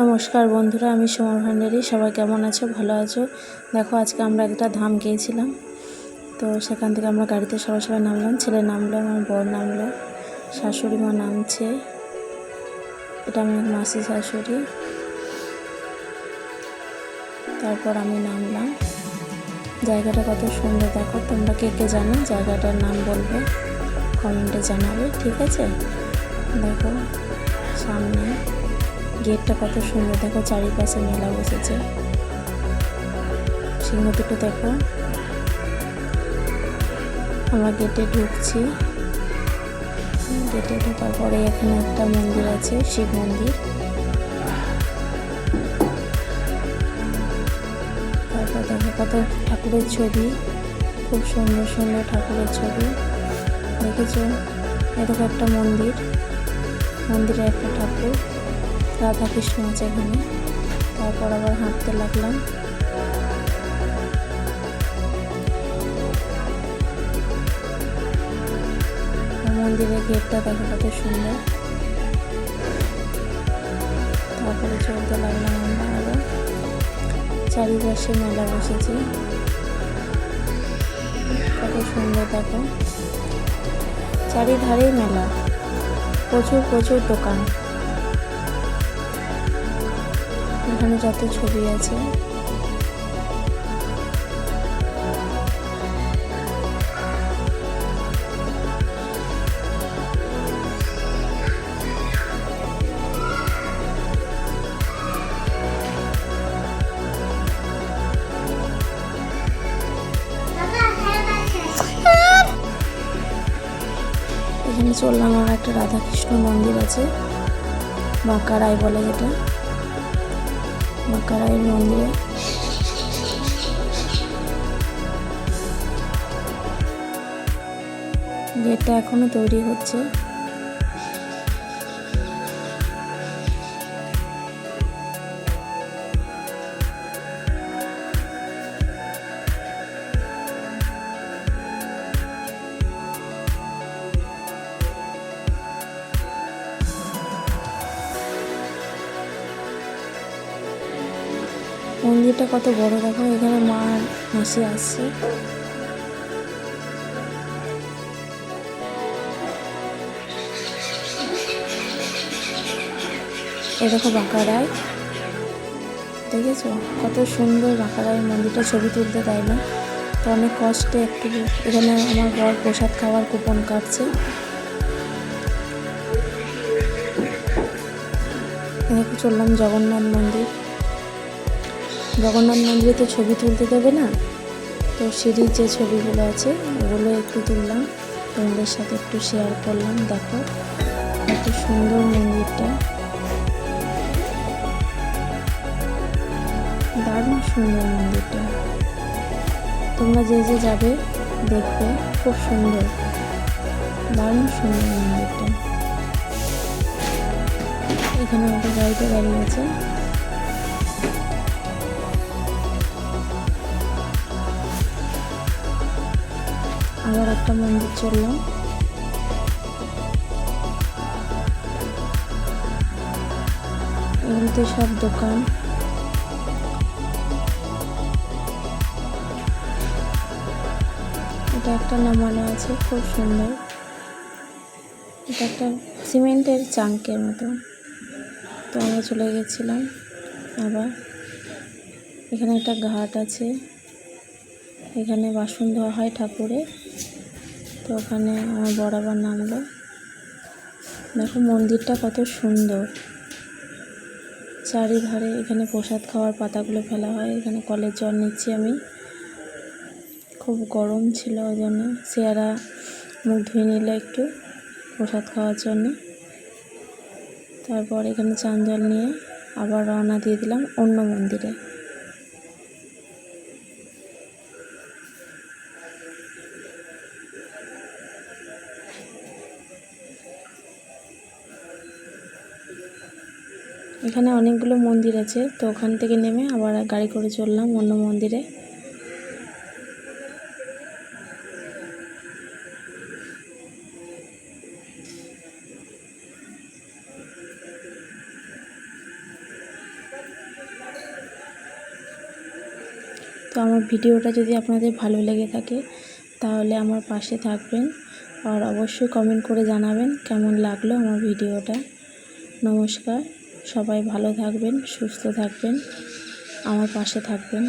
নমস্কার বন্ধুরা, আমি সোমা ভান্ডারী। সবাই কেমন আছো? ভালো আছো? দেখো, আজকে আমরা একটা ধাম গিয়েছিলাম। তো সেখান থেকে আমরা গাড়িতে সবাই সবাই নামলাম। ছেলে নামলো, আমার বর নামলো, শাশুড়ি মা নামছে। এটা আমার মাসি শাশুড়ি। তারপর আমি নামলাম। জায়গাটা কত সুন্দর, দেখো, তোমরা কে কে জানো? জায়গাটার নাম বলবে কমেন্টে জানাবে, ঠিক আছে? দেখো, সামনে। গেটটা কত সুন্দর। দেখো চারিপাশে মেলা বসেছে। সিংহ দুটো দেখো। আমরা গেটে ঢুকছি। গেটে ঢোকার পরে এখানে একটা মন্দির আছে, শিব মন্দির। তারপর দেখো কত ঠাকুরের ছবি। খুব সুন্দর সুন্দর ঠাকুরের ছবি। দেখেছ? এরকম একটা মন্দির। মন্দিরে একটা ঠাকুর। রাধা কৃষ্ণ আছে এখানে। তারপর আবার হাঁটতে লাগলাম। মন্দিরের গেটটা দেখো কত সুন্দর। তারপরে চলতে লাগলাম আমরা আরও। চারিপাশে মেলা বসেছে। কত সুন্দর দেখো। চারিধারেই মেলা। প্রচুর প্রচুর দোকান। এখানে যত ছবি আছে। এখানে চললাম আমার একটা রাধাকৃষ্ণ মন্দির আছে বাঁকারাই বলে যেটা। বাঁকারাই মন্দিরে গেটটা এখনও তৈরি হচ্ছে। মন্দিরটা কত বড় দেখো, এখানে মা মাসি আসছে। এ দেখো বাঁকারায় দেখেছ? কত সুন্দর বাঁকারায় মন্দিরটা ছবি তুলতে দেয় না। তো অনেক কষ্টে একটু এখানে আমার বর প্রসাদ খাওয়ার কুপন কাটছে। চললাম জগন্নাথ মন্দির। জগন্নাথ মন্দিরে তো ছবি তুলতে দেবে না। তো সিঁড়ির যে ছবিগুলো আছে, ওগুলো একটু তুললাম। তোমাদের সাথে একটু শেয়ার করলাম, দেখো। এত সুন্দর মন্দিরটা। দারুণ সুন্দর মন্দিরটা। তোমরা যে যে যাবে, দেখবে, খুব সুন্দর। দারুণ সুন্দর মন্দিরটা। এখানে আমাদের গাড়িতে দাঁড়িয়ে আছে। আবার একটা মন্দির চললাম এগুলোতে সব দোকান। এটা একটা নামানো আছে, খুব সুন্দর। এটা একটা সিমেন্টের চাঙ্কের মতো। তো আমরা চলে গেছিলাম আবার। এখানে একটা ঘাট আছে। এখানে বাসন ধোয়া হয় ঠাকুরের। তো ওখানে আমার বরাবর নামলো। দেখো মন্দিরটা কত সুন্দর। চারিধারে এখানে প্রসাদ খাওয়ার পাতাগুলো ফেলা হয়। এখানে কলের জল নিচ্ছি আমি। খুব গরম ছিল ওই জন্য। চেয়ারা মুখ ধুয়ে নিল একটু প্রসাদ খাওয়ার জন্য। তারপর এখানে চান জল নিয়ে আবার রওনা দিয়ে দিলাম অন্য মন্দিরে। এখানে অনেকগুলো মন্দির আছে, তো ওখান থেকে নেমে আবার গাড়ি করে চললাম অন্য মন্দিরে। তো আমার ভিডিওটা যদি আপনাদের ভালো লেগে থাকে, তাহলে আমার পাশে থাকবেন আর অবশ্যই কমেন্ট করে জানাবেন কেমন লাগল আমার ভিডিওটা। নমস্কার। সবাই ভালো থাকবেন সুস্থ থাকবেন আমার পাশে থাকবেন।